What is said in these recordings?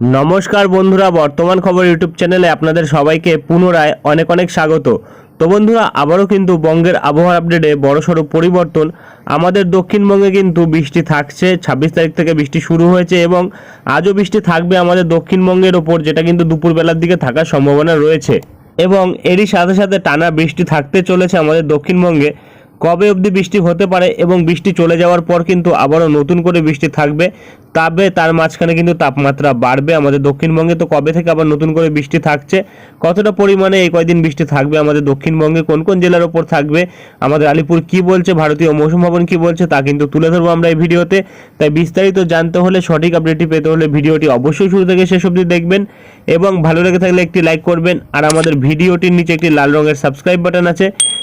নমস্কার বন্ধুরা, বর্তমান খবর ইউটিউব চ্যানেলে আপনাদের সবাইকে পুনরায় অনেক অনেক স্বাগত। তো বন্ধুরা, আবারও কিন্তু বঙ্গের আবহাওয়া আপডেটে বড়সড় পরিবর্তন। আমাদের দক্ষিণবঙ্গে কিন্তু বৃষ্টি থাকছে, ছাব্বিশ তারিখ থেকে বৃষ্টি শুরু হয়েছে এবং আজও বৃষ্টি থাকবে আমাদের দক্ষিণবঙ্গের ওপর, যেটা কিন্তু দুপুরবেলার দিকে থাকার সম্ভাবনা রয়েছে। এবং এরই সাথে সাথে টানা বৃষ্টি থাকতে চলেছে আমাদের দক্ষিণবঙ্গে। কবে অবধি বৃষ্টি হতে পারে এবং বৃষ্টি চলে যাওয়ার পর কিন্তু আবারও নতুন করে বৃষ্টি থাকবে, তবে তার মাঝখানে কিন্তু তাপমাত্রা বাড়বে। আমাদের দক্ষিণবঙ্গে তো কবে থেকে আবার নতুন করে বৃষ্টি থাকছে, কতটা পরিমাণে এই কয়দিন বৃষ্টি থাকবে, আমাদের দক্ষিণবঙ্গে কোন কোন জেলার ওপর থাকবে, আমাদের আলিপুর কি বলছে, ভারতীয় মৌসুম ভবন কি বলছে, তা কিন্তু তুলে ধরবো আমরা এই ভিডিওতে। তাই বিস্তারিত জানতে হলে সঠিক আপডেটটি পেতে হলে ভিডিওটি অবশ্যই শুরু থেকে শেষ অবধি দেখবেন এবং ভালো লেগে থাকলে একটি লাইক করবেন, আর আমাদের ভিডিওটির নিচে একটি লাল রঙের সাবস্ক্রাইব বাটন আছে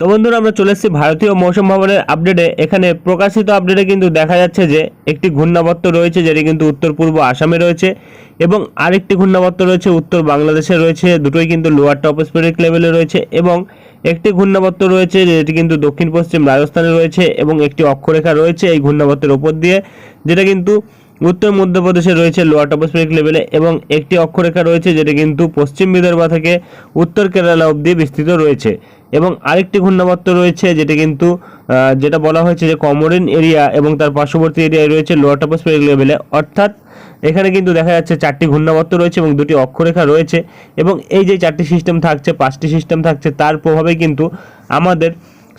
তো বন্ধুরা, আমরা চলে এসেছি ভারতীয় মৌসুম ভবনের আপডেটে এখানে প্রকাশিত আপডেটে কিন্তু দেখা যাচ্ছে যে একটি ঘূর্ণাবর্ত রয়েছে যেটি কিন্তু উত্তর পূর্ব আসামে রয়েছে এবং আরেকটি ঘূর্ণাবর্ত রয়েছে উত্তর বাংলাদেশে রয়েছে। দুটোই কিন্তু লোয়ার টপোস্ফেরিক লেভেলে রয়েছে এবং একটি ঘূর্ণাবর্ত রয়েছে যেটি কিন্তু দক্ষিণ পশ্চিম রাজস্থানে রয়েছে এবং একটি অক্ষরেখা রয়েছে এই ঘূর্ণাবর্তের ওপর দিয়ে, যেটা কিন্তু উত্তর মধ্যপ্রদেশে রয়েছে লোয়ার টপোস্ফেরিক লেভেলে এবং একটি অক্ষরেখা রয়েছে যেটা কিন্তু পশ্চিম বিদর্ভ থেকে উত্তর কেরালা অবধি বিস্তৃত রয়েছে। এবং আরেকটি ঘূর্ণাবর্ত রয়েছে যেটা কিন্তু যেটা বলা হয়েছে যে কমরিন এরিয়া এবং তার পার্শ্ববর্তী এরিয়ায় রয়েছে লোয়ার টপোস্ফেরিক লেভেলে। অর্থাৎ এখানে কিন্তু দেখা যাচ্ছে চারটি ঘূর্ণাবর্ত রয়েছে এবং দুটি অক্ষরেখা রয়েছে এবং এই যে চারটি সিস্টেম থাকছে, পাঁচটি সিস্টেম থাকছে, তার প্রভাবে কিন্তু আমাদের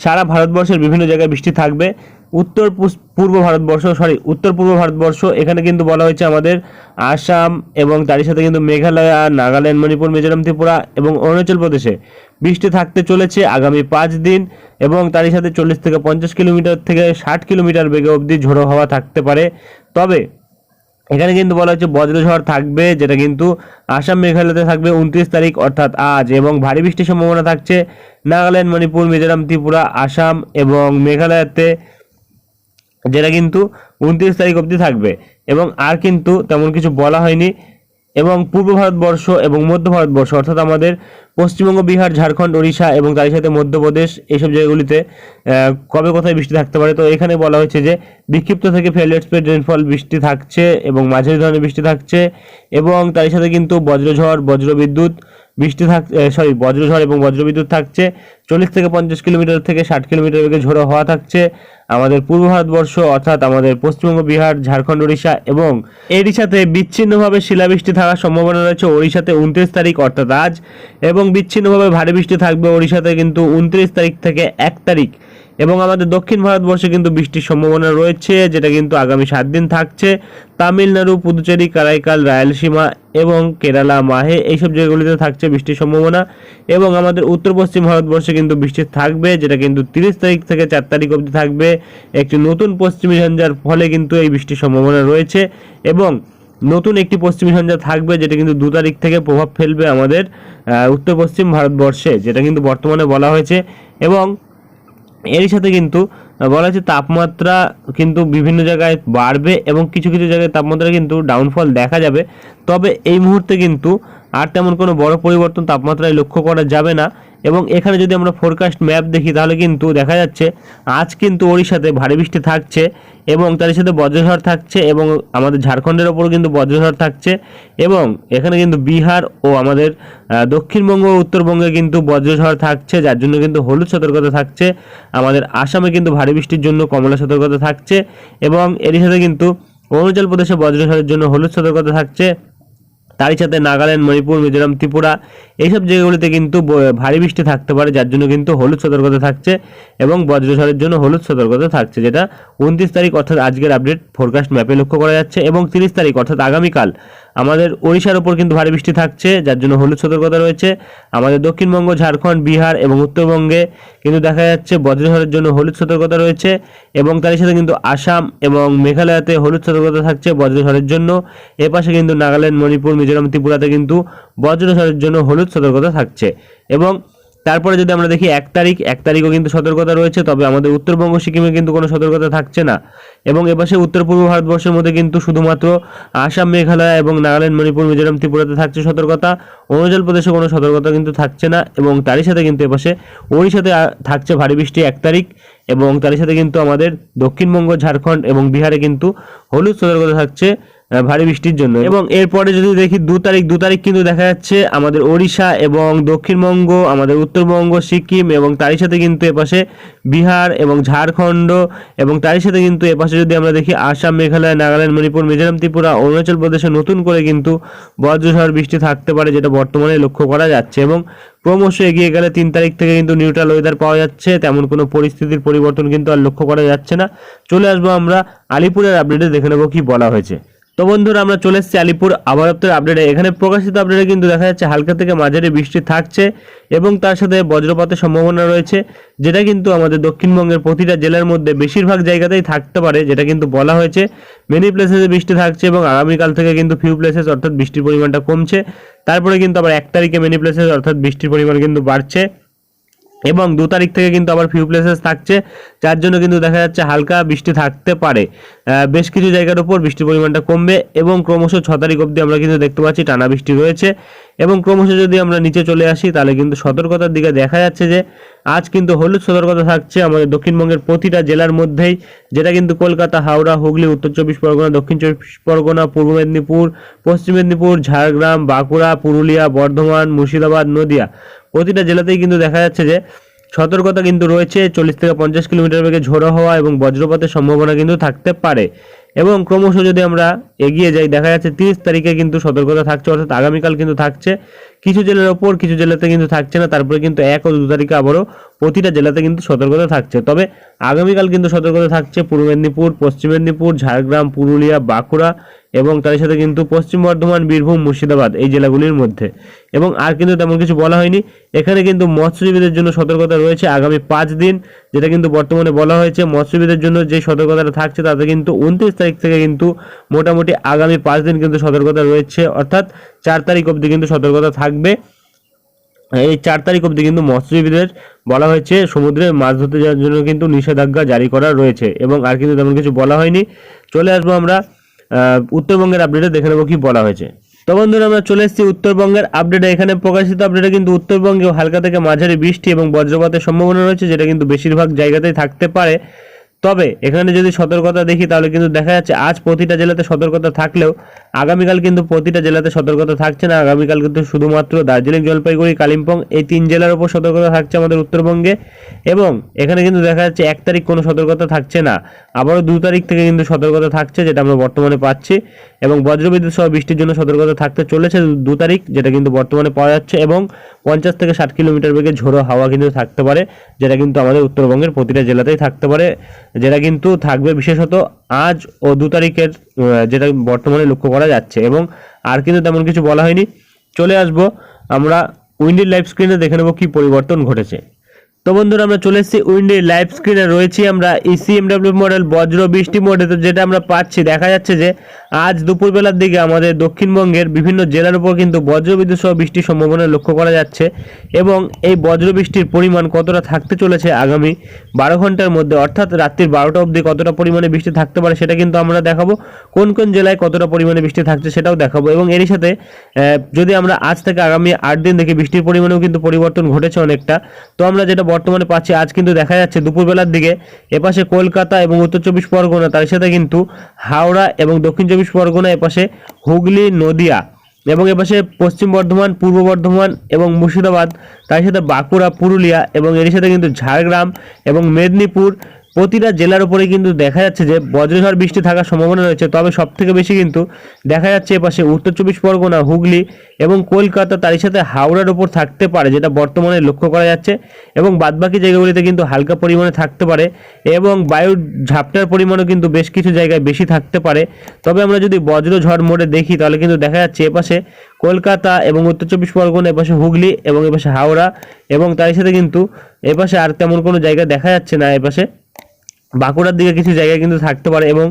সারা ভারতবর্ষের বিভিন্ন জায়গায় বৃষ্টি থাকবে। উত্তর পূর্ব ভারতবর্ষ সরি উত্তর পূর্ব ভারতবর্ষ, এখানে কিন্তু বলা হয়েছে আমাদের আসাম এবং তারই সাথে কিন্তু মেঘালয় নাগাল্যান্ড, মণিপুর, মিজোরাম, ত্রিপুরা এবং অরুণাচল প্রদেশে। বৃষ্টি থাকতে চলেছে আগামী পাঁচ দিন এবং তারই সাথে চল্লিশ থেকে পঞ্চাশ কিলোমিটার থেকে ষাট কিলোমিটার বেগে অবধি ঝোড়ো হাওয়া থাকতে পারে। তবে এখানে কিন্তু বলা হচ্ছে বজ্রঝড় থাকবে, যেটা কিন্তু আসাম মেঘালয়তে থাকবে উনত্রিশ তারিখ, অর্থাৎ আজ এবং ভারী বৃষ্টির সম্ভাবনা থাকছে। নাগাল্যান্ড, মণিপুর, মিজোরাম, ত্রিপুরা, আসাম এবং মেঘালয়তে যেটা কিন্তু উনত্রিশ তারিখ অবধি থাকবে। এবং আর কিন্তু তেমন কিছু বলা হয়নি। এবং পূর্ব ভারতবর্ষ এবং মধ্য ভারতবর্ষ, অর্থাৎ আমাদের পশ্চিমবঙ্গ, বিহার, ঝাড়খণ্ড, ওড়িশা এবং তার সাথে মধ্যপ্রদেশ এইসব জায়গাগুলিতে কবে কোথায় বৃষ্টি থাকতে পারে? তো এখানে বলা হয়েছে যে, বিক্ষিপ্ত থেকে ফেলিয়ার স্পিড রেনফল বৃষ্টি থাকছে এবং মাঝারি ধরনের বৃষ্টি থাকছে এবং তার সাথে কিন্তু বজ্রঝড়, বজ্রবিদ্যুৎ বৃষ্টি থাক সরি বজ্রঝড় এবং বজ্রবিদ্যুৎ থাকছে। চল্লিশ থেকে পঞ্চাশ কিলোমিটার থেকে ষাট কিলোমিটার বেগে ঝোড়ো হওয়া থাকছে। আমাদের পূর্ব ভারতবর্ষ অর্থাৎ আমাদের পশ্চিমবঙ্গ, বিহার, ঝাড়খণ্ড, ওড়িশা এবং সাথে বিচ্ছিন্নভাবে শিলাবৃষ্টি থাকার সম্ভাবনা রয়েছে ওড়িশাতে উনত্রিশ তারিখ অর্থাৎ আজ এবং বিচ্ছিন্নভাবে ভারী বৃষ্টি থাকবে ওড়িশাতে কিন্তু উনত্রিশ তারিখ থেকে এক তারিখ। এবং আমাদের দক্ষিণ ভারতবর্ষে কিন্তু বৃষ্টির সম্ভাবনা রয়েছে, যেটা কিন্তু আগামী সাত দিন থাকছে। তামিলনাড়ু, পুদুচেরি, কারাইকাল, রায়লসীমা এবং কেরালা, মাহে এইসব জায়গাগুলিতে থাকছে বৃষ্টির সম্ভাবনা। এবং আমাদের উত্তর পশ্চিম ভারতবর্ষে কিন্তু বৃষ্টি থাকবে, যেটা কিন্তু তিরিশ তারিখ থেকে চার তারিখ অবধি থাকবে। একটি নতুন পশ্চিমী ঝঞ্ঝার ফলে কিন্তু এই বৃষ্টির সম্ভাবনা রয়েছে এবং নতুন একটি পশ্চিমী ঝঞ্ঝা থাকবে, যেটা কিন্তু দু তারিখ থেকে প্রভাব ফেলবে আমাদের উত্তর পশ্চিম ভারতবর্ষে, যেটা কিন্তু বর্তমানে বলা হয়েছে। এবং এরই সাথে কিন্তু বলা হচ্ছে তাপমাত্রা কিন্তু বিভিন্ন জায়গায় বাড়বে এবং কিছু কিছু জায়গায় তাপমাত্রা কিন্তু ডাউনফল দেখা যাবে। তবে এই মুহূর্তে কিন্তু আর তেমন কোনো বড় পরিবর্তন তাপমাত্রায় লক্ষ্য করা যাবে না। এবং এখানে যদি আমরা ফোরকাস্ট ম্যাপ দেখি, তাহলে কিন্তু দেখা যাচ্ছে আজ কিন্তু ওড়িশাতে ভারী বৃষ্টি থাকছে এবং তার সাথে বজ্রঝড় থাকছে এবং আমাদের ঝাড়খণ্ডের ওপরও কিন্তু বজ্রঝড় থাকছে এবং এখানে কিন্তু বিহার ও আমাদের দক্ষিণবঙ্গ ও উত্তরবঙ্গে কিন্তু বজ্রঝড় থাকছে, যার জন্য কিন্তু হলুদ সতর্কতা থাকছে। আমাদের আসামে কিন্তু ভারী বৃষ্টির জন্য কমলা সতর্কতা থাকছে এবং এরই সাথে কিন্তু অরুণাচল প্রদেশে বজ্রঝড়ের জন্য হলুদ সতর্কতা থাকছে। তারই সাথে নাগাল্যান্ড, মণিপুর, মিজোরাম, ত্রিপুরা এইসব জায়গাগুলিতে কিন্তু ভারী বৃষ্টি থাকতে পারে, যার জন্য কিন্তু হলুদ সতর্কতা থাকছে এবং বজ্রঝড়ের জন্য হলুদ সতর্কতা থাকছে, যেটা উনত্রিশ তারিখ অর্থাৎ আজকের আপডেট ফোরকাস্ট ম্যাপে লক্ষ্য করা যাচ্ছে এবং তিরিশ তারিখ অর্থাৎ আগামীকাল আমাদের ওড়িশার ওপর কিন্তু ভারী বৃষ্টি থাকছে, যার জন্য হলুদ সতর্কতা রয়েছে। আমাদের দক্ষিণবঙ্গ, ঝাড়খণ্ড, বিহার এবং উত্তরবঙ্গে কিন্তু দেখা যাচ্ছে বজ্রঝড়ের জন্য হলুদ সতর্কতা রয়েছে এবং তারই সাথে কিন্তু আসাম এবং মেঘালয়তে হলুদ সতর্কতা থাকছে বজ্রঝড়ের জন্য। এ পাশে কিন্তু নাগাল্যান্ড, মণিপুর মিজোরাম ত্রিপুরাতে কিন্তু বজ্রঝড়ের জন্য হলুদ সতর্কতা থাকছে। এবং তারপরে যদি আমরা দেখি এক তারিখ, এক তারিখও কিন্তু সতর্কতা রয়েছে, তবে আমাদের উত্তরবঙ্গ, সিকিমে কিন্তু কোনো সতর্কতা থাকছে না। এবং এপাশে উত্তর পূর্ব ভারতবর্ষের মধ্যে কিন্তু শুধুমাত্র আসাম, মেঘালয় এবং নাগাল্যান্ড, মণিপুর, মিজোরাম, ত্রিপুরাতে থাকছে সতর্কতা। অরুণাচল প্রদেশে কোনো সতর্কতা কিন্তু থাকছে না এবং তারই সাথে কিন্তু এপাশে ওড়িশাতে থাকছে ভারী বৃষ্টি এক তারিখ এবং তারই সাথে কিন্তু আমাদের দক্ষিণবঙ্গ, ঝাড়খণ্ড এবং বিহারে কিন্তু হলুদ সতর্কতা থাকছে। ভারী বৃষ্টির জন্য। এবং এরপরে যদি দেখি দু তারিখ দু তারিখ কিন্তু দেখা যাচ্ছে আমাদের ওড়িশা এবং দক্ষিণবঙ্গ, আমাদের উত্তরবঙ্গ, সিকিম এবং তারই সাথে কিন্তু এপাশে বিহার এবং ঝাড়খণ্ড এবং তারই সাথে কিন্তু এপাশে যদি আমরা দেখি আসাম, মেঘালয়, নাগাল্যান্ড, মণিপুর, মিজোরাম, ত্রিপুরা, অরুণাচল প্রদেশে নতুন করে কিন্তু বজ্রঝড় বৃষ্টি থাকতে পারে যেটা বর্তমানে লক্ষ্য করা যাচ্ছে এবং ক্রমশ এগিয়ে গেলে তিন তারিখ থেকে কিন্তু নিউট্রাল ওয়েদার পাওয়া যাচ্ছে। তেমন কোনো পরিস্থিতির পরিবর্তন কিন্তু আর লক্ষ্য করা যাচ্ছে না। চলে আসব আমরা আলিপুরের আপডেটে দেখে নেব কি বলা হয়েছে। তো বন্ধুরা, আমরা চলে এসেছি আলিপুর আবহাওয়া দপ্তরের আপডেটে এখানে প্রকাশিত আপডেটে কিন্তু দেখা যাচ্ছে হালকা থেকে মাঝারি বৃষ্টি থাকছে এবং তার সাথে বজ্রপাতের সম্ভাবনা রয়েছে, যেটা কিন্তু আমাদের দক্ষিণবঙ্গের প্রতিটা জেলার মধ্যে বেশিরভাগ জায়গাতেই থাকতে পারে, যেটা কিন্তু বলা হয়েছে। মেনি প্লেসেসে বৃষ্টি থাকছে এবং আগামীকাল থেকে কিন্তু ফিউ প্লেসেস অর্থাৎ বৃষ্টির পরিমাণটা কমছে। তারপরে কিন্তু আবার এক তারিখে মেনি প্লেসেস অর্থাৎ বৃষ্টির পরিমাণ কিন্তু বাড়ছে। এবং দু তারিখ থেকে কিন্তু আবার ফিউ প্লেসেস থাকছে, যার জন্য কিন্তু দেখা যাচ্ছে হালকা বৃষ্টি থাকতে পারে। বেশ কিছু জায়গার উপর বৃষ্টির পরিমাণটা কমবে এবং ক্রমশ ছ তারিখ অবধি আমরা কিন্তু দেখতে পাচ্ছি টানা বৃষ্টি রয়েছে। এবং ক্রমশ যদি আমরা নিচে চলে আসি, তাহলে কিন্তু সতর্কতার দিকে দেখা যাচ্ছে যে, আজ কিন্তু হলুদ সতর্কতা থাকছে আমাদের দক্ষিণবঙ্গের প্রতিটা জেলার মধ্যেই, যেটা কিন্তু কলকাতা, হাওড়া, হুগলি, উত্তর চব্বিশ পরগনা, দক্ষিণ চব্বিশ পরগনা, পূর্ব মেদিনীপুর, পশ্চিম মেদিনীপুর, ঝাড়গ্রাম, বাঁকুড়া, পুরুলিয়া, বর্ধমান, মুর্শিদাবাদ, নদিয়া। প্রতিটা জেলাতেই কিন্তু দেখা যাচ্ছে যে সতর্কতা কিন্তু রয়েছে, চল্লিশ থেকে পঞ্চাশ কিলোমিটার বেগে ঝোড়ো হওয়া এবং বজ্রপাতের সম্ভাবনা কিন্তু থাকতে পারে। এবং ক্রমশ যদি আমরা এগিয়ে যাই, দেখা যাচ্ছে তিরিশ তারিখে কিন্তু সতর্কতা থাকছে, অর্থাৎ আগামীকাল কিন্তু থাকছে। কিছু জেলার ওপর, কিছু জেলাতে কিন্তু থাকছে না, তারপরে কিন্তু এক ও দু তারিখে আবারও প্রতিটা জেলাতে কিন্তু সতর্কতা থাকছে। তবে আগামীকাল কিন্তু সতর্কতা থাকছে পূর্ব মেদিনীপুর, পশ্চিম মেদিনীপুর, ঝাড়গ্রাম, পুরুলিয়া, বাঁকুড়া এবং তার সাথে কিন্তু পশ্চিম বর্ধমান, বীরভূম, মুর্শিদাবাদ এই জেলাগুলির মধ্যে। এবং আর কিন্তু তেমন কিছু বলা হয়নি। এখানে কিন্তু মৎস্যজীবীদের জন্য সতর্কতা রয়েছে আগামী পাঁচ দিন। যেটা কিন্তু বর্তমানে বলা হয়েছে, মৎস্যজীবীদের জন্য যে সতর্কতাটা থাকছে তাতে কিন্তু উনত্রিশ তারিখ থেকে কিন্তু মোটামুটি আগামী পাঁচ দিন কিন্তু সতর্কতা রয়েছে। অর্থাৎ চার তারিখ অবধি কিন্তু সতর্কতা থাকবে। এই চার তারিখ অবধি কিন্তু মৎস্যজীবীদের বলা হয়েছে, সমুদ্রে মাছ ধরতে যাওয়ার জন্য কিন্তু নিষেধাজ্ঞা জারি করা রয়েছে। এবং আর কিন্তু তেমন কিছু বলা হয়নি। চলে আসব আমরা উত্তরবঙ্গের আপডেটে দেখে নেব কি বলা হয়েছে। তো বন্ধুরা, আমরা চলে এসেছি উত্তরবঙ্গের আপডেটে এখানে প্রকাশিত আপডেটে কিন্তু উত্তরবঙ্গেও হালকা থেকে মাঝারি বৃষ্টি এবং বজ্রপাতের সম্ভাবনা রয়েছে, যেটা কিন্তু বেশিরভাগ জায়গাতেই থাকতে পারে। তবে এখানে যদি সতর্কতা দেখি, তাহলে কিন্তু দেখা যাচ্ছে আজ প্রতিটা জেলাতে সতর্কতা থাকলেও আগামীকাল কিন্তু প্রতিটা জেলাতে সতর্কতা থাকছে না। আগামীকাল কিন্তু শুধুমাত্র দার্জিলিং, জলপাইগুড়ি, কালিম্পং এই তিন জেলার উপর সতর্কতা থাকছে আমাদের উত্তরবঙ্গে এবং এখানে কিন্তু দেখা যাচ্ছে এক তারিখ কোনো সতর্কতা থাকছে না। আবারও দু তারিখ থেকে কিন্তু সতর্কতা থাকছে, যেটা আমরা বর্তমানে পাচ্ছি এবং বজ্রবিদ্যুৎ সহ বৃষ্টির জন্য সতর্কতা থাকতে চলেছে দু- তারিখ, যেটা কিন্তু বর্তমানে পাওয়া যাচ্ছে এবং পঞ্চাশ থেকে ষাট কিলোমিটার বেগে ঝোড়ো হাওয়া কিন্তু থাকতে পারে, যেটা কিন্তু আমাদের উত্তরবঙ্গের প্রতিটা জেলাতেই থাকতে পারে। যেটা কিন্তু থাকবে বিশেষত আজ ও দু তারিখের যেটা বর্তমানে লক্ষ্য করা যাচ্ছে। এবং আর কিন্তু তেমন কিছু বলা হয়নি। চলে আসব আমরা উইন্ডির লাইভ স্ক্রিনে দেখে নেব কী পরিবর্তন ঘটেছে। তো বন্ধুরা, আমরা চলে এসেছি উইন্ডির লাইভ স্ক্রিনে রয়েছি আমরা E ইসিএমডব্লিউ মডেল বজ্র বৃষ্টি মডেল যেটা আমরা পাচ্ছি, দেখা যাচ্ছে যে আজ দুপুরবেলার দিকে আমাদের দক্ষিণবঙ্গের বিভিন্ন জেলার উপর কিন্তু বজ্রবিদ্যুৎ সহ বৃষ্টির সম্ভাবনা লক্ষ্য করা যাচ্ছে এবং এই বজ্র বৃষ্টির পরিমাণ কতটা থাকতে চলেছে আগামী বারো ঘণ্টার মধ্যে, অর্থাৎ রাত্রির বারোটা অবধি কতটা পরিমাণে বৃষ্টি থাকতে পারে সেটা কিন্তু আমরা দেখাবো। কোন কোন জেলায় কতটা পরিমাণে বৃষ্টি থাকছে সেটাও দেখাবো এবং এরই সাথে যদি আমরা আজ থেকে আগামী আট দিন দেখি, বৃষ্টির পরিমাণেও কিন্তু পরিবর্তন ঘটেছে অনেকটা। তো আমরা যেটা বর্তমানে পাচ্ছি। আজ কিন্তু দেখা যাচ্ছে দুপুরবেলার দিকে এপাশে কলকাতা এবং উত্তর চব্বিশ পরগনা, তার সাথে কিন্তু হাওড়া এবং দক্ষিণ চব্বিশ পরগনা, এপাশে হুগলি, নদিয়া এবং এপাশে পশ্চিম বর্ধমান, পূর্ব বর্ধমান এবং মুর্শিদাবাদ, তার সাথে বাঁকুড়া, পুরুলিয়া এবং এর সাথে কিন্তু ঝাড়গ্রাম এবং মেদিনীপুর প্রতিটা জেলার উপরে কিন্তু দেখা যাচ্ছে যে বজ্রঝড় বৃষ্টি থাকার সম্ভাবনা রয়েছে, তবে সব থেকে বেশি কিন্তু দেখা যাচ্ছে এপাশে উত্তর চব্বিশ পরগনা, হুগলি এবং কলকাতা, তারই সাথে হাওড়ার উপর থাকতে পারে, যেটা বর্তমানে লক্ষ্য করা যাচ্ছে এবং বাদবাকি জায়গাগুলিতে কিন্তু হালকা পরিমাণে থাকতে পারে এবং বায়ুর ঝাপটার পরিমাণও কিন্তু বেশ কিছু জায়গায় বেশি থাকতে পারে। তবে আমরা যদি বজ্রঝড় মোডে দেখি, তাহলে কিন্তু দেখা যাচ্ছে এপাশে কলকাতা এবং উত্তর চব্বিশ পরগনা, এপাশে হুগলি এবং এপাশে হাওড়া এবং তারই সাথে কিন্তু এপাশে আর তেমন কোনো জায়গা দেখা যাচ্ছে না এপাশে। বাঁকুড়ার দিকে কিছু জায়গায় কিন্তু থাকতে পারে এবং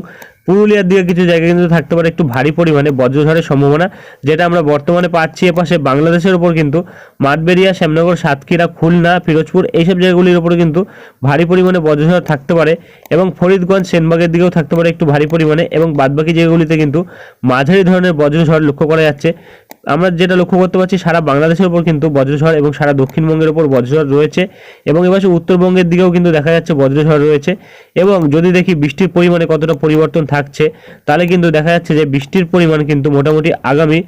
পুরুলিয়ার দিকে কিছু জায়গায় কিন্তু থাকতে পারে একটু ভারী পরিমাণে বজ্রঝড়ের সম্ভাবনা, যেটা আমরা বর্তমানে পাচ্ছি এপাশে বাংলাদেশের ওপর কিন্তু মাঠবেরিয়া শ্যামনগর, সাতক্ষীরা, খুলনা, ফিরোজপুর এইসব জায়গাগুলির ওপরে কিন্তু ভারী পরিমাণে বজ্রঝড় থাকতে পারে এবং ফরিদগঞ্জ, সেনবাগের দিকেও থাকতে পারে একটু ভারী পরিমাণে এবং বাদবাকি জায়গাগুলিতে কিন্তু মাঝারি ধরনের বজ্রঝড় লক্ষ্য করা যাচ্ছে। আমরা যেটা লক্ষ্য করতে পারছি, সারা বাংলাদেশের উপর কিন্তু বজ্রঝড় এবং সারা দক্ষিণবঙ্গের উপর বজ্রঝড় রয়েছে এবং এবার উত্তরবঙ্গের দিকেও কিন্তু দেখা যাচ্ছে বজ্রঝড় রয়েছে। এবং যদি দেখি বৃষ্টির পরিমাণে কতটা পরিবর্তন থাকছে, তাহলে কিন্তু দেখা যাচ্ছে যে বৃষ্টির পরিমাণ কিন্তু মোটামুটি আগামী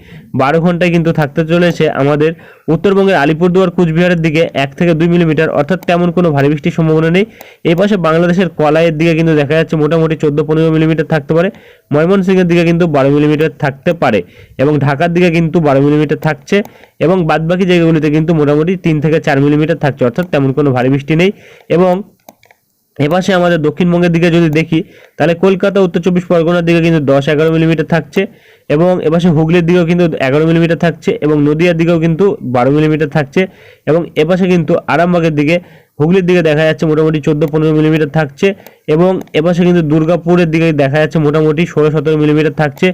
বারো ঘন্টায় কিন্তু থাকতে চলেছে। আমাদের উত্তরবঙ্গের আলিপুরদুয়ার, কুচবিহারের দিকে এক থেকে দুই মিলিমিটার, অর্থাৎ তেমন কোনো ভারী বৃষ্টির সম্ভাবনা নেই। এই পাশে বাংলাদেশের কলাইয়ের দিকে কিন্তু দেখা যাচ্ছে মোটামুটি চোদ্দ পনেরো মিলিমিটার থাকতে পারে। ময়মনসিংহের দিকে কিন্তু বারো মিলিমিটার থাকতে পারে এবং ঢাকার দিকে কিন্তু বারো মিলিমিটার থাকছে এবং বাদবাকি জায়গাগুলিতে কিন্তু মোটামুটি তিন থেকে চার মিলিমিটার থাকছে, অর্থাৎ তেমন কোনো ভারী বৃষ্টি নেই। এবং এপাশে আমাদের দক্ষিণবঙ্গের দিকে যদি দেখি, তাহলে কলকাতা, উত্তর চব্বিশ পরগনার দিকে কিন্তু দশ এগারো মিলিমিটার থাকছে এবং এপাশে হুগলির দিকেও কিন্তু এগারো মিলিমিটার থাকছে এবং নদিয়ার দিকেও কিন্তু বারো মিলিমিটার থাকছে এবং এপাশে কিন্তু আরামবাগের দিকে, হুগলির দিকে দেখা যাচ্ছে মোটামুটি চোদ্দ পনেরো মিলিমিটার থাকছে এবং এপাশে কিন্তু দুর্গাপুরের দিকে দেখা যাচ্ছে মোটামুটি ষোলো সতেরো মিলিমিটার থাকছে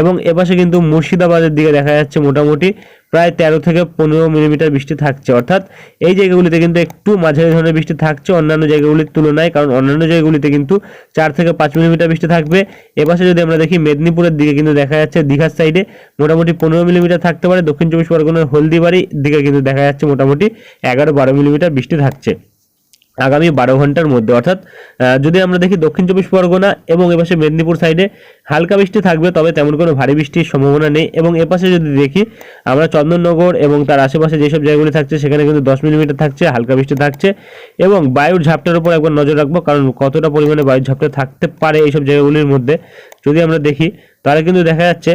এবং এপাশে কিন্তু মুর্শিদাবাদের দিকে দেখা যাচ্ছে মোটামুটি প্রায় তেরো থেকে পনেরো মিলিমিটার বৃষ্টি থাকছে। অর্থাৎ এই জায়গাগুলিতে কিন্তু একটু মাঝারি ধরনের বৃষ্টি থাকছে অন্যান্য জায়গাগুলির তুলনায়, কারণ অন্যান্য জায়গাগুলিতে কিন্তু চার থেকে পাঁচ মিলিমিটার বৃষ্টি থাকবে। এপাশে যদি আমরা দেখি মেদিনীপুরের দিকে কিন্তু দেখা যাচ্ছে দীঘার সাইডে মোটামুটি পনেরো মিলিমিটার থাকতে পারে। দক্ষিণ চব্বিশ পরগনার হলদিবাড়ির দিকে কিন্তু দেখা যাচ্ছে মোটামুটি এগারো বারো মিলিমিটার বৃষ্টি থাকছে। আগামী বারো ঘণ্টার মধ্যে। অর্থাৎ যদি আমরা দেখি দক্ষিণ চব্বিশ পরগনা এবং এপাশে মেদিনীপুর সাইডে হালকা বৃষ্টি থাকবে, তবে তেমন কোনো ভারী বৃষ্টির সম্ভাবনা নেই। এবং এপাশে যদি দেখি আমরা চন্দননগর এবং তার আশেপাশে যেসব জায়গাগুলি থাকছে, সেখানে কিন্তু দশ মিলিমিটার থাকছে, হালকা বৃষ্টি থাকছে। এবং বায়ুর ঝাপটার উপর একবার নজর রাখব, কারণ কতটা পরিমাণে বায়ুর ঝাপটা থাকতে পারে এইসব জায়গাগুলির মধ্যে, যদি আমরা দেখি, তাহলে কিন্তু দেখা যাচ্ছে,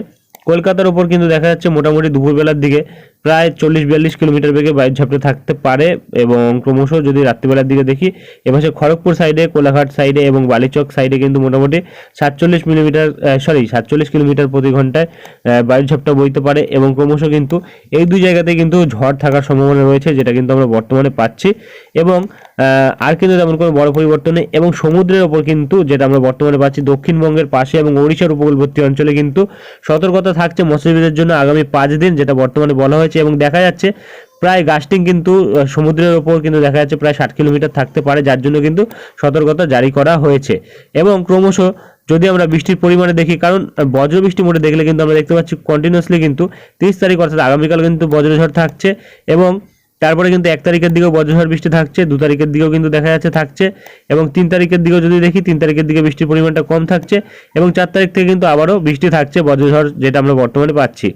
কলকাতার ওপর কিন্তু দেখা যাচ্ছে মোটামুটি দুপুরবেলার দিকে প্রায় চল্লিশ বিয়াল্লিশ কিলোমিটার বেগে বায়ুর ঝাপটা থাকতে পারে এবং ক্রমশ যদি রাত্রিবেলার দিকে দেখি, এপাশে খড়গপুর সাইডে কোলাঘাট সাইডে এবং বালিচক সাইডে কিন্তু মোটামুটি সাতচল্লিশ মিলিমিটার সরি সাতচল্লিশ কিলোমিটার প্রতি ঘন্টায় বায়ুর ঝাপটা বইতে পারে এবং ক্রমশ কিন্তু এই দুই জায়গাতে কিন্তু ঝড় থাকার সম্ভাবনা রয়েছে যেটা কিন্তু আমরা বর্তমানে পাচ্ছি এবং আর কিন্তু তেমন কোনো বড় পরিবর্তন এবং সমুদ্রের ওপর কিন্তু যেটা আমরা বর্তমানে পাচ্ছি দক্ষিণবঙ্গের পাশে এবং ওড়িশার উপকূলবর্তী অঞ্চলে কিন্তু সতর্কতা থাকছে মৎস্যজীবীদের জন্য আগামী পাঁচ দিন যেটা বর্তমানে বলা হয়েছে। এবং দেখা যাচ্ছে প্রায় গাস্টিং কিন্তু সমুদ্রের ওপর কিন্তু দেখা যাচ্ছে প্রায় ষাট কিলোমিটার থাকতে পারে, যার জন্য কিন্তু সতর্কতা জারি করা হয়েছে। এবং ক্রমশ যদি আমরা বৃষ্টির পরিমাণে দেখি, কারণ বজ্র বৃষ্টি মোটে দেখলে কিন্তু আমরা দেখতে পাচ্ছি কন্টিনিউসলি কিন্তু তিরিশ তারিখ অর্থাৎ আগামীকাল কিন্তু বজ্রঝড় থাকছে এবং তারপরে কিন্তু এক তারিখের দিকেও বজ্রঝড় বৃষ্টি থাকছে, দু তারিখের দিকেও কিন্তু দেখা যাচ্ছে থাকছে এবং তিন তারিখের দিকেও যদি দেখি তিন তারিখের দিকে বৃষ্টির পরিমাণটা কম থাকছে এবং চার তারিখ থেকে কিন্তু আবারও বৃষ্টি থাকছে বজ্রঝড় যেটা আমরা বর্তমানে পাচ্ছি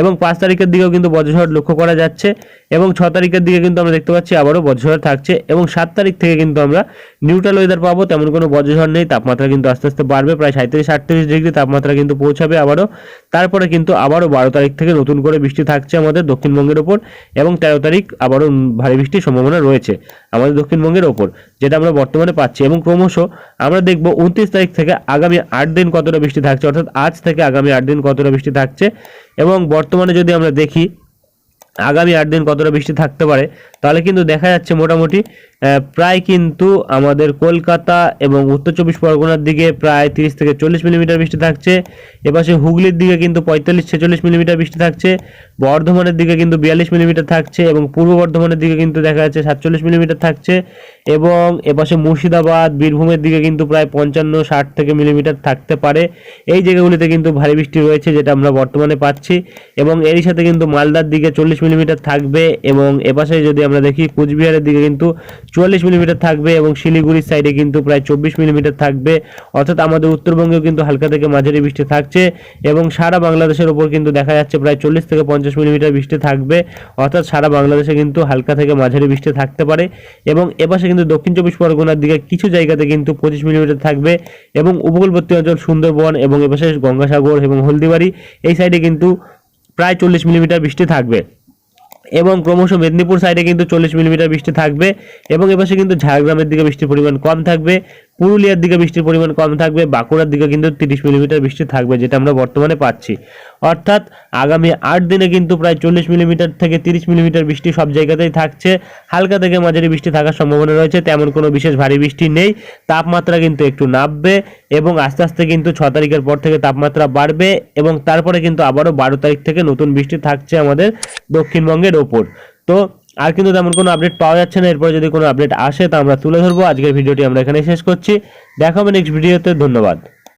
এবং পাঁচ তারিখের দিকেও কিন্তু বজ্রঝড় লক্ষ্য করা যাচ্ছে এবং ছ তারিখের দিকে কিন্তু আমরা দেখতে পাচ্ছি আবারও বজ্রঝড় থাকছে এবং সাত তারিখ থেকে কিন্তু আমরা নিউট্রাল ওয়েদার পাবো, তেমন কোনো বজ্রঝড় নেই, তাপমাত্রা কিন্তু আস্তে আস্তে বাড়বে, প্রায় সাঁত্রিশ, আটত্রিশ ডিগ্রি তাপমাত্রা কিন্তু পৌঁছাবে আবারও। তারপরে কিন্তু আবারও বারো তারিখ থেকে নতুন করে বৃষ্টি থাকছে আমাদের দক্ষিণবঙ্গের ওপর এবং তেরো তারিখ আবারও ভারী বৃষ্টির সম্ভাবনা রয়েছে আমাদের দক্ষিণবঙ্গের ওপর, যেটা আমরা বর্তমানে পাচ্ছি এবং ক্রমশ আমরা দেখব উনত্রিশ তারিখ থেকে আগামী আট দিন কতটা বৃষ্টি থাকছে, অর্থাৎ আজ থেকে আগামী আট দিন কতটা বৃষ্টি থাকছে এবং বর্তমানে যদি আমরা দেখি আগামী আট দিন কতটা বৃষ্টি থাকতে পারে, তাহলে কিন্তু দেখা যাচ্ছে মোটামুটি প্রায় কিন্তু আমাদের কলকাতা এবং উত্তর চব্বিশ পরগনার দিকে প্রায় তিরিশ থেকে চল্লিশ মিলিমিটার বৃষ্টি থাকছে, এপাশে হুগলির দিকে কিন্তু পঁয়তাল্লিশ ছেচল্লিশ মিলিমিটার বৃষ্টি থাকছে, বর্ধমানের দিকে কিন্তু বিয়াল্লিশ মিলিমিটার থাকছে এবং পূর্ব বর্ধমানের দিকে কিন্তু দেখা যাচ্ছে সাতচল্লিশ মিলিমিটার থাকছে এবং এপাশে মুর্শিদাবাদ, বীরভূমের দিকে কিন্তু প্রায় পঞ্চান্ন ষাট থেকে মিলিমিটার থাকতে পারে, এই জায়গাগুলিতে কিন্তু ভারী বৃষ্টি রয়েছে যেটা আমরা বর্তমানে পাচ্ছি এবং এরই সাথে কিন্তু মালদার দিকে চল্লিশ মিলিমিটার থাকবে এবং এপাশে যদি আমরা দেখি কুচবিহারের দিকে কিন্তু চুয়াল্লিশ মিলিমিটার থাকবে এবং শিলিগুড়ির সাইডে কিন্তু প্রায় চব্বিশ মিলিমিটার থাকবে। অর্থাৎ আমাদের উত্তরবঙ্গেও কিন্তু হালকা থেকে মাঝারি বৃষ্টি থাকছে এবং সারা বাংলাদেশের ওপর কিন্তু দেখা যাচ্ছে প্রায় চল্লিশ থেকে পঞ্চাশ মিলিমিটার বৃষ্টি থাকবে। অর্থাৎ সারা বাংলাদেশে কিন্তু হালকা থেকে মাঝারি বৃষ্টি থাকতে পারে এবং এপাশে কিন্তু দক্ষিণ চব্বিশ পরগনার দিকে কিছু জায়গাতে কিন্তু পঁচিশ মিলিমিটার থাকবে এবং উপকূলবর্তী অঞ্চল সুন্দরবন এবং এপাশে গঙ্গাসাগর এবং হলদিবাড়ি এই সাইডে কিন্তু প্রায় চল্লিশ মিলিমিটার বৃষ্টি থাকবে। এবং ক্রমশ মেদিনীপুর সাইডে কিন্তু চল্লিশ মিলিমিটার বৃষ্টি থাকবে এবং এপাশে কিন্তু ঝাড়গ্রামের দিকে বৃষ্টির পরিমাণ কম থাকবে। পুরুলিয়ার দিকে বৃষ্টির পরিমাণ কম থাকবে, বাঁকুড়ার দিকে কিন্তু তিরিশ মিলিমিটার বৃষ্টি থাকবে, যেটা আমরা বর্তমানে পাচ্ছি। অর্থাৎ আগামী আট দিনে কিন্তু প্রায় চল্লিশ মিলিমিটার থেকে তিরিশ মিলিমিটার বৃষ্টি সব জায়গাতেই থাকছে। হালকা থেকে মাঝারি বৃষ্টি থাকার সম্ভাবনা রয়েছে, তেমন কোনো বিশেষ ভারী বৃষ্টি নেই। তাপমাত্রা কিন্তু একটু নামবে এবং আস্তে আস্তে কিন্তু ছ তারিখের পর থেকে তাপমাত্রা বাড়বে এবং তারপরে কিন্তু আবারও বারো তারিখ থেকে নতুন বৃষ্টি থাকছে আমাদের দক্ষিণবঙ্গের ওপর। তো আর কিন্তু তেমন কোনো আপডেট পাওয়া যাচ্ছে না। এরপরে যদি কোনো আপডেট আসে, তা আমরা তুলে ধরবো। আজকের ভিডিওটি আমরা এখানে শেষ করছি। দেখা হবে নেক্সট ভিডিওতে ধন্যবাদ।